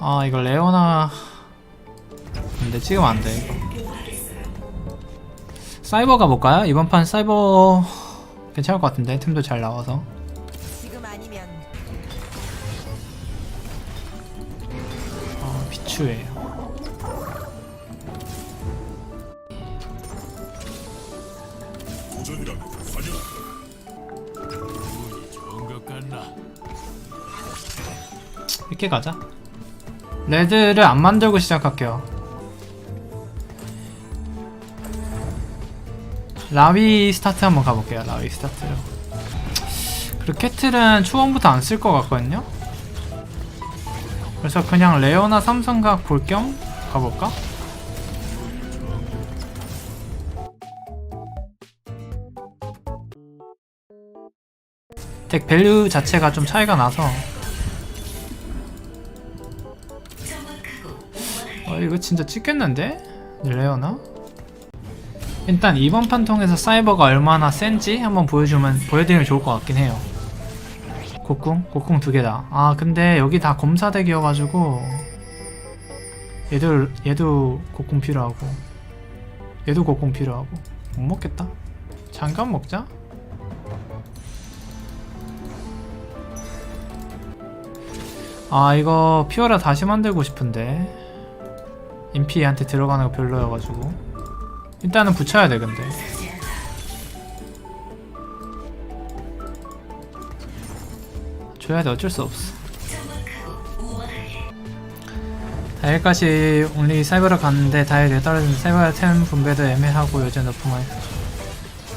아 이거 레오나. 근데 지금 안돼. 이거 사이버 가 볼까요? 이번 판 사이버 괜찮을 것 같은데 템도 잘 나와서 어, 비추예요. 이렇게 가자. 레드를 안 만들고 시작할게요. 라위 스타트 한번 가볼게요 라위 스타트로 그리고 캐틀은 초반부터 안 쓸 것 같거든요 그래서 그냥 레오나 삼성각 볼 겸 가볼까? 덱 밸류 자체가 좀 차이가 나서 어 이거 진짜 찍겠는데? 레오나? 일단 이번 판 통해서 사이버가 얼마나 센지 한번 보여주면 보여드리면 좋을 것 같긴 해요 곡궁? 곡궁 두 개다. 아 근데 여기 다 검사덱이어가지고 얘도 얘도 곡궁 필요하고 얘도 곡궁 필요하고. 못 먹겠다. 잠깐 먹자. 아 이거 피오라 다시 만들고 싶은데. 인피한테 들어가는 거 별로여가지고. 일단은 붙여야 돼 근데 줘야 돼 어쩔 수 없어. 다일까지 온리 사이버로 갔는데 다일 내 떨어진 사이버 템 분배도 애매하고 요즘 높으면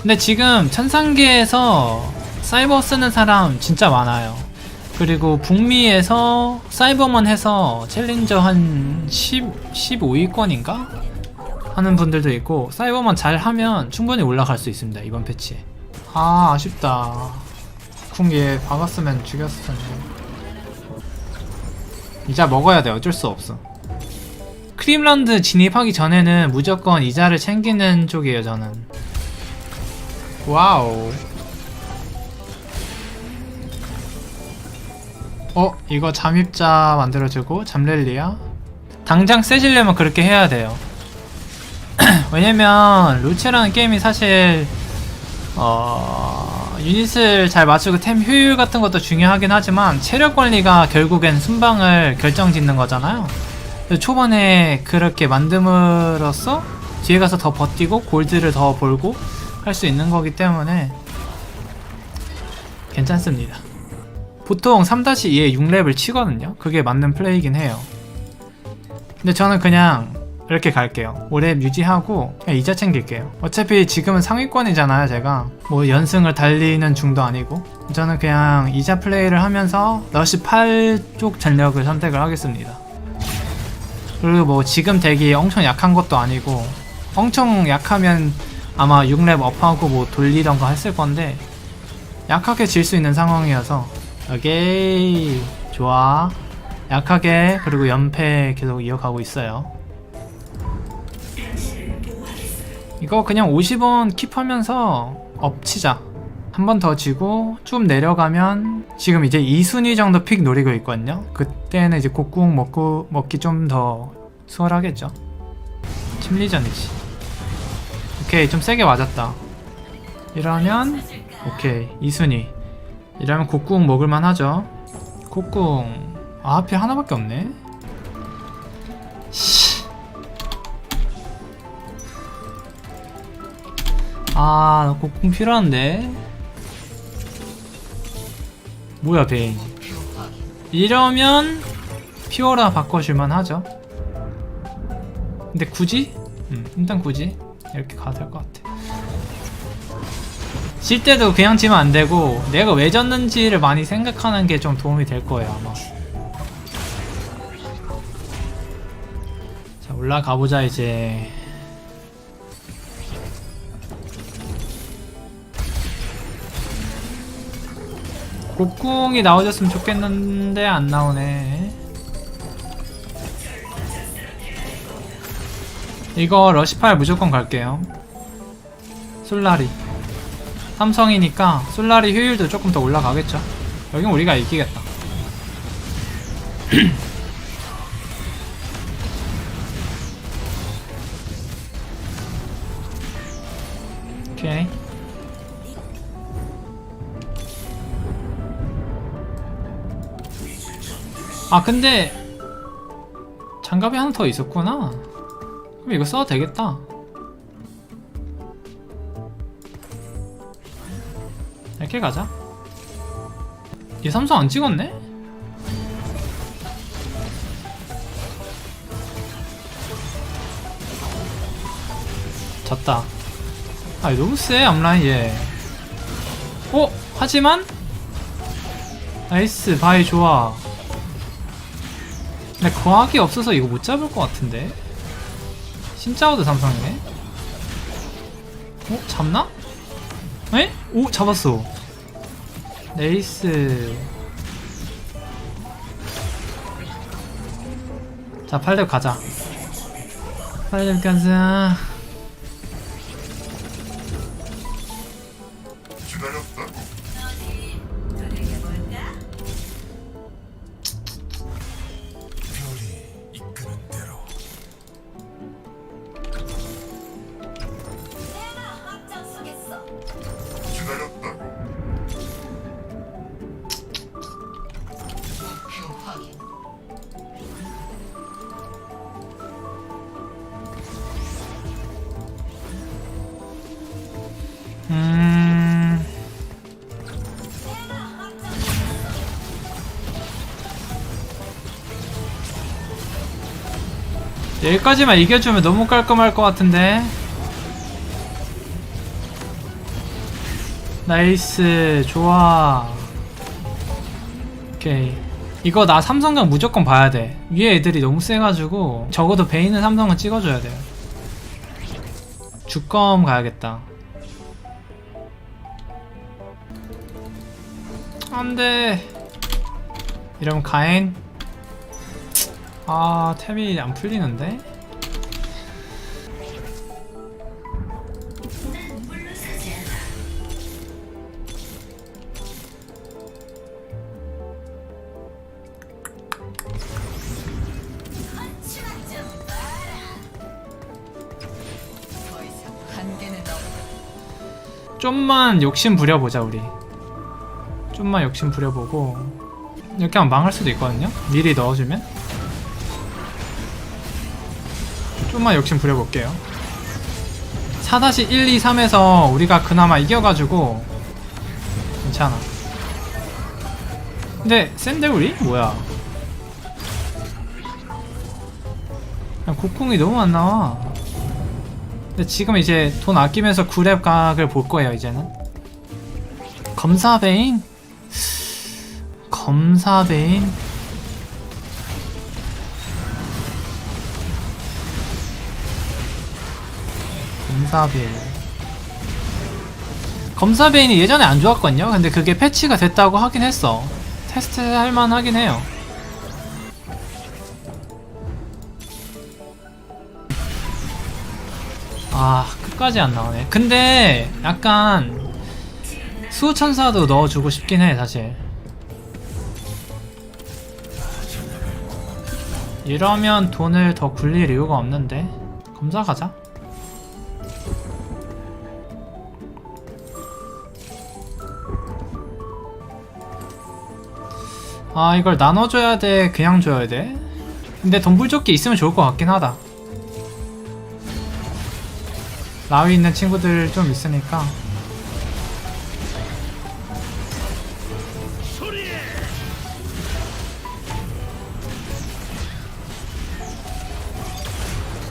근데 지금 천상계에서 사이버 쓰는 사람 진짜 많아요. 그리고 북미에서 사이버만 해서 챌린저 한 10, 15위권인가? 하는 분들도 있고 사이버만 잘 하면 충분히 올라갈 수 있습니다 이번 패치에. 아 아쉽다 쿵얘 박았으면 죽였을 텐데. 이자 먹어야 돼. 어쩔 수 없어. 크림런드 진입하기 전에는 무조건 이자를 챙기는 쪽이에요 저는. 와우. 어 이거 잠입자 만들어주고 잠렐리아? 당장 세지려면 그렇게 해야 돼요. 왜냐면 루체라는 게임이 사실 어 유닛을 잘 맞추고 템 효율 같은 것도 중요하긴 하지만 체력 관리가 결국엔 순방을 결정짓는 거잖아요. 초반에 그렇게 만듦으로써 뒤에 가서 더 버티고 골드를 더 벌고 할 수 있는 거기 때문에 괜찮습니다. 보통 3-2에 6렙을 치거든요. 그게 맞는 플레이긴 해요. 근데 저는 그냥 이렇게 갈게요. 5렙 유지하고 그냥 이자 챙길게요. 어차피 지금은 상위권이잖아요 제가. 뭐 연승을 달리는 중도 아니고. 저는 그냥 이자 플레이를 하면서 러시 8쪽 전력을 선택을 하겠습니다. 그리고 뭐 지금 덱이 엄청 약한 것도 아니고 엄청 약하면 아마 6렙 업하고 뭐 돌리던가 했을 건데 약하게 질 수 있는 상황이어서. 오케이. 좋아. 약하게 그리고 연패 계속 이어가고 있어요 이거 그냥 50원 킵하면서 엎치자. 한 번 더 지고 좀 내려가면 지금 이제 2순위 정도 픽 노리고 있거든요. 그때는 이제 곡궁 먹고 먹기 좀 더 수월하겠죠. 심리전이지. 오케이 좀 세게 맞았다. 이러면 오케이 2순위. 이러면 곡궁 먹을만 하죠. 곡궁 아 하필 하나밖에 없네 아, 나 곡궁 필요한데? 뭐야, 베인. 이러면, 피오라 바꿔줄만 하죠. 근데 굳이? 음, 일단 굳이. 이렇게 가도 될 것 같아. 질 때도 그냥 지면 안 되고, 내가 왜 졌는지를 많이 생각하는 게 좀 도움이 될 거예요, 아마. 자, 올라가 보자, 이제. 곡궁이 나와줬으면 좋겠는데 안 나오네. 이거 러시팔 무조건 갈게요. 솔라리. 삼성이니까 솔라리 효율도 조금 더 올라가겠죠. 여긴 우리가 이기겠다. 아 근데 장갑이 하나 더 있었구나. 그럼 이거 써도 되겠다. 이렇게 가자. 얘 삼성 안 찍었네? 졌다. 아 너무 세 앞라인 얘. 어? 하지만 나이스 바이 좋아. 근데 과학이 없어서 이거 못 잡을 것 같은데. 신짜오도 삼성이네. 어? 잡나? 에? 오 잡았어. 네이스. 자 8렙 가자. 8렙 가자. 음. 여기까지만 이겨주면 너무 깔끔할 것 같은데. 나이스, 좋아. 오케이. 이거 나 삼성경 무조건 봐야 돼. 위에 애들이 너무 세가지고 적어도 베인은 삼성은 찍어줘야 돼요. 주검 가야겠다. 안돼. 이러면 가엔 아 템이 안 풀리는데. 좀만 욕심 부려보자 우리 좀만 욕심 부려보고 이렇게 하면 망할 수도 있거든요. 미리 넣어주면. 좀만 욕심 부려볼게요. 4-1, 2, 3에서 우리가 그나마 이겨가지고 괜찮아. 근데 센데 우리? 뭐야? 곡궁이 너무 안 나와. 근데 지금 이제 돈 아끼면서 구랩 각을 볼 거예요 이제는. 검사 베인 검사 베인 검사 베인 검사 베인이 예전에 안 좋았거든요. 근데 그게 패치가 됐다고 하긴 했어. 테스트 할만 하긴 해요. 아 끝까지 안 나오네. 근데 약간 수호천사도 넣어주고 싶긴 해 사실 이러면 돈을 더 굴릴 이유가 없는데. 검사 가자. 아 이걸 나눠줘야 돼 그냥 줘야 돼? 근데 돈불조끼 있으면 좋을 것 같긴 하다. 라위 있는 친구들 좀 있으니까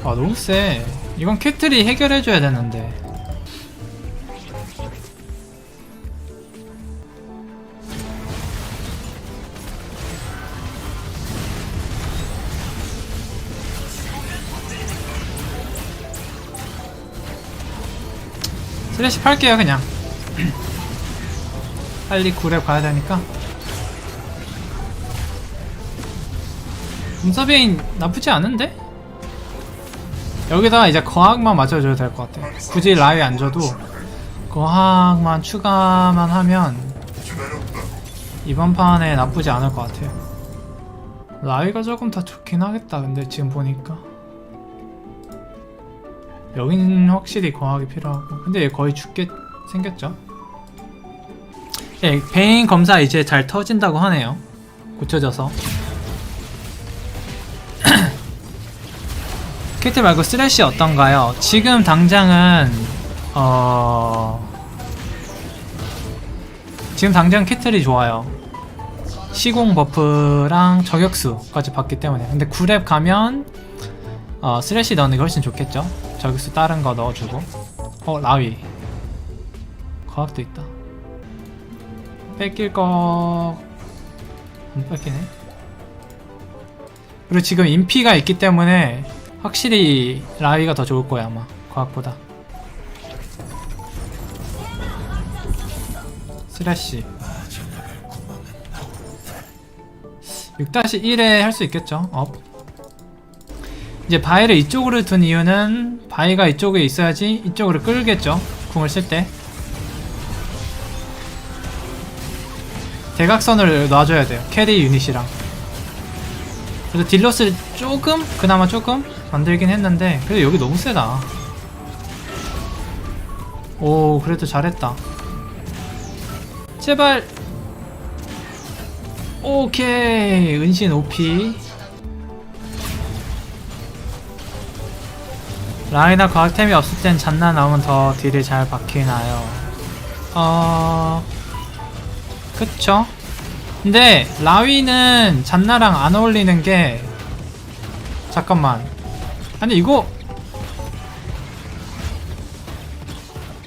아 너무 세. 이건 캐틀이 해결해줘야 되는데. 슬래시 팔게요 그냥. 빨리 굴에 가야 되니까. 검사베인 나쁘지 않은데? 여기다가 이제 거학만 맞춰줘도 될것 같아 굳이 라이 안 줘도 거학만 추가만 하면. 이번 판에 나쁘지 않을 것 같아요. 라이가 조금 더 좋긴 하겠다 근데 지금 보니까. 여기는 확실히 거학이 필요하고. 근데 얘 거의 죽게 생겼죠? 예, 베인 검사 이제 잘 터진다고 하네요. 고쳐져서 캐틀 말고 쓰레쉬 어떤가요? 지금 당장은 어 지금 당장 캐틀이 좋아요. 시공 버프랑 저격수까지 받기 때문에. 근데 9렙 가면 어 쓰레쉬 넣는 게 훨씬 좋겠죠? 저격수 다른 거 넣어주고. 어 라위. 과학도 있다. 뺏길 거... 안 뺏기네. 그리고 지금 인피가 있기 때문에 확실히 라위가 더 좋을 거야 아마 과학보다. 스래시 6-1에 할 수 있겠죠 업. 이제 바위를 이쪽으로 둔 이유는 바위가 이쪽에 있어야지 이쪽으로 끌겠죠 궁을 쓸 때. 대각선을 놔줘야 돼요 캐리 유닛이랑. 그래서 딜러스를 조금 그나마 조금 만들긴 했는데 그래도 여기 너무 세다. 오 그래도 잘했다. 제발. 오케이 은신 OP 라이나 과학템이 없을 땐 잔나 나오면 더 딜이 잘 박히나요? 어... 그쵸? 근데 라위는 잔나랑 안 어울리는 게 잠깐만 아니 이거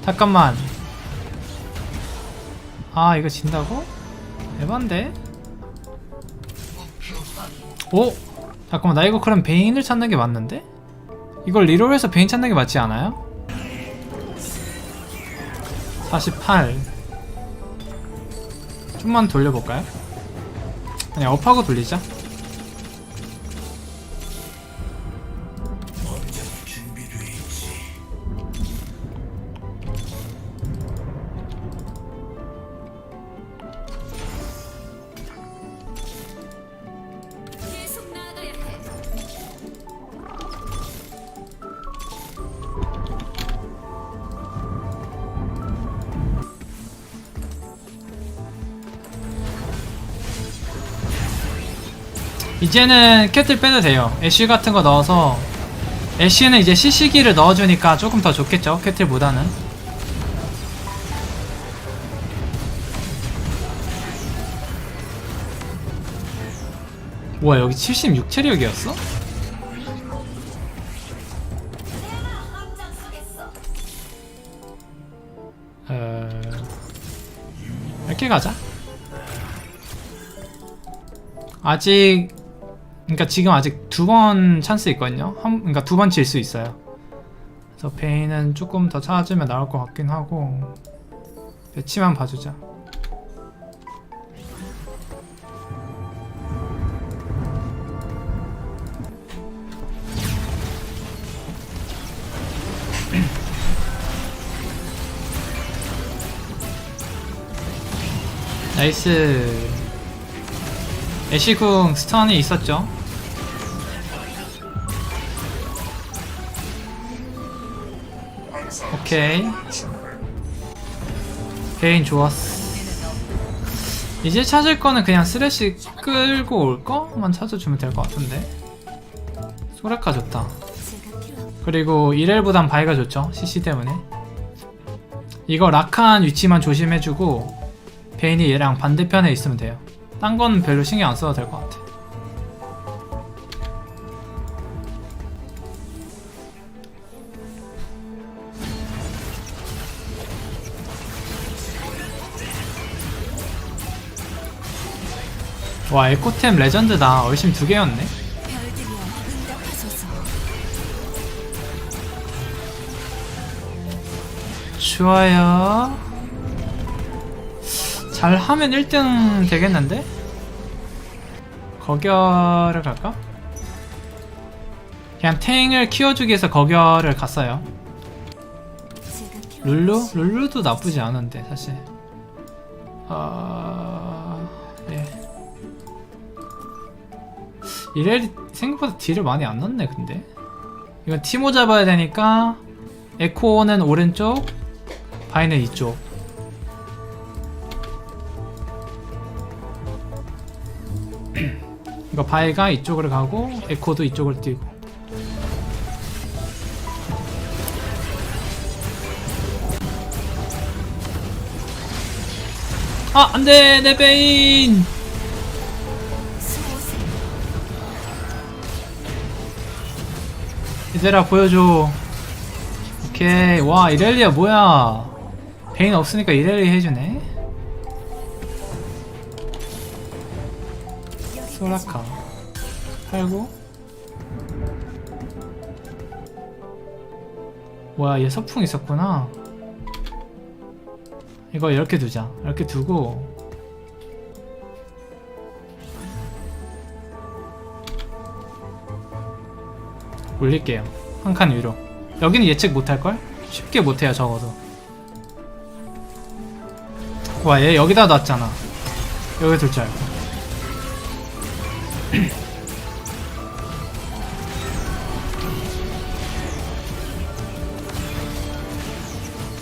잠깐만 아 이거 진다고? 에반데? 오? 잠깐만 나 이거 그럼 베인을 찾는 게 맞는데? 이걸 리롤해서 베인 찾는 게 맞지 않아요? 48 좀만 돌려볼까요? 아니 업하고 돌리자 이제는 캐틀 빼도 돼요. 애쉬 같은 거 넣어서. 애쉬는 이제 CC기를 넣어주니까 조금 더 좋겠죠 캐틀보다는. 우와 여기 76체력이었어? 어... 이렇게 가자. 아직 그러니까 지금 아직 두 번 찬스 있거든요. 한 그러니까 두 번 질 수 있어요. 그래서 베인은 조금 더 찾아주면 나올 것 같긴 하고 배치만 봐주자. 나이스. 애쉬궁 스턴이 있었죠. 오케이. 베인 좋았어. 이제 찾을 거는 그냥 쓰레쉬 끌고 올 거만 찾아주면 될 것 같은데. 소라카 좋다. 그리고 이렐보단 바이가 좋죠. CC 때문에. 이거 락한 위치만 조심해주고 베인이 얘랑 반대편에 있으면 돼요. 딴 건 별로 신경 안 써도 될 것 같아. 와 에코템 레전드다 얼심 두 개였네. 좋아요 잘하면 1등 되겠는데? 거결을 갈까? 그냥 탱을 키워주기 위해서 거결을 갔어요 룰루? 룰루도 나쁘지 않은데 사실 아... 이렐이 생각보다 딜을 많이 안 넣네 근데. 이건 티모 잡아야 되니까 에코는 오른쪽 바이는 이쪽. 이거 바이가 이쪽으로 가고 에코도 이쪽으로 뛰고. 아 안돼 내 베인 이제라 보여줘. 오케이. 와 이렐리아 뭐야? 베인 없으니까 이렐리 해주네. 소라카. 팔고. 뭐야 얘 서풍 있었구나. 이거 이렇게 두자. 이렇게 두고 올릴게요. 한 칸 위로. 여기는 예측 못할걸? 쉽게 못해요 적어도. 와 얘 여기다 놨잖아. 여기 둘 줄 알고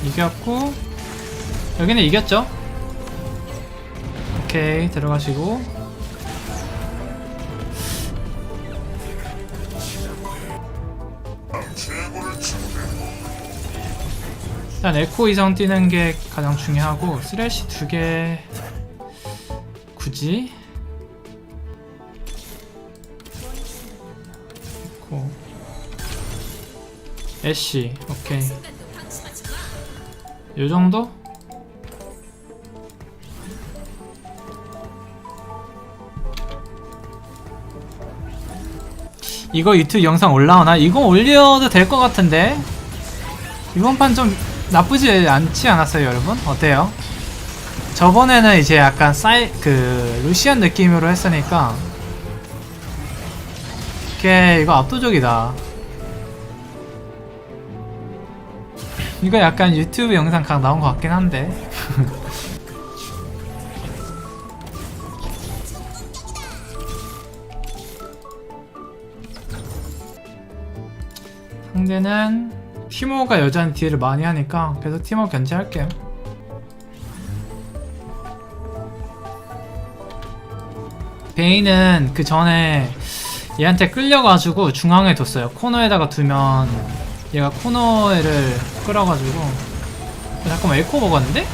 이겼고 여기는 이겼죠? 오케이 들어가시고 일단 에코 이성 뛰는 게 가장 중요하고 쓰레쉬 두 개 굳이 에코 애쉬 오케이 요 정도? 이거 유튜브 영상 올라오나? 이거 올려도 될 것 같은데? 이번 판 좀 나쁘지 않지 않았어요 여러분? 어때요? 저번에는 이제 약간 사이 그 루시안 느낌으로 했으니까 이게 이거 압도적이다 이거 약간 유튜브 영상 각 나온 것 같긴 한데 상대는 티모가 여전히 딜을 많이 하니까 계속 티모 견제할게요. 베인은 그 전에 얘한테 끌려가지고 중앙에 뒀어요. 코너에다가 두면 얘가 코너를 끌어가지고 어, 잠깐만 에코 먹었는데?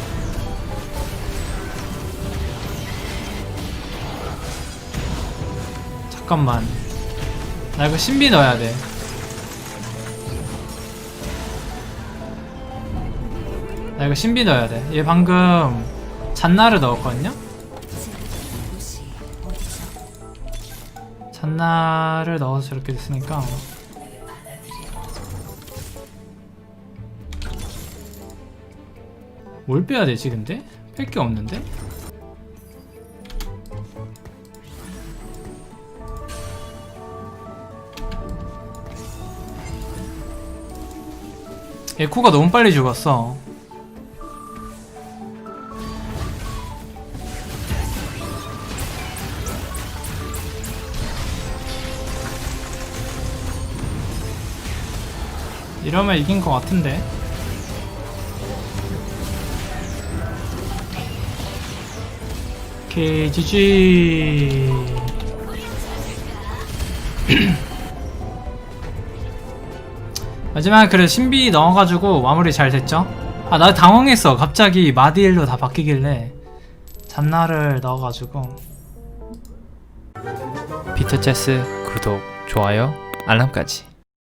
잠깐만 나 이거 신비 넣어야 돼. 나 이거 신비 넣어야 돼. 얘 방금 잔나를 넣었거든요? 잔나를 넣어서 저렇게 됐으니까. 뭘 빼야 되지, 근데? 뺄 게 없는데? 에코가 너무 빨리 죽었어. 이러면 이긴 것 같은데. 오케이, GG. 마지막에 그래 신비 넣어가지고 마무리 잘 됐죠? 아, 나 당황했어. 갑자기 마디일로 다 바뀌길래. 잔나를 넣어가지고. 비트체스 구독, 좋아요, 알람까지.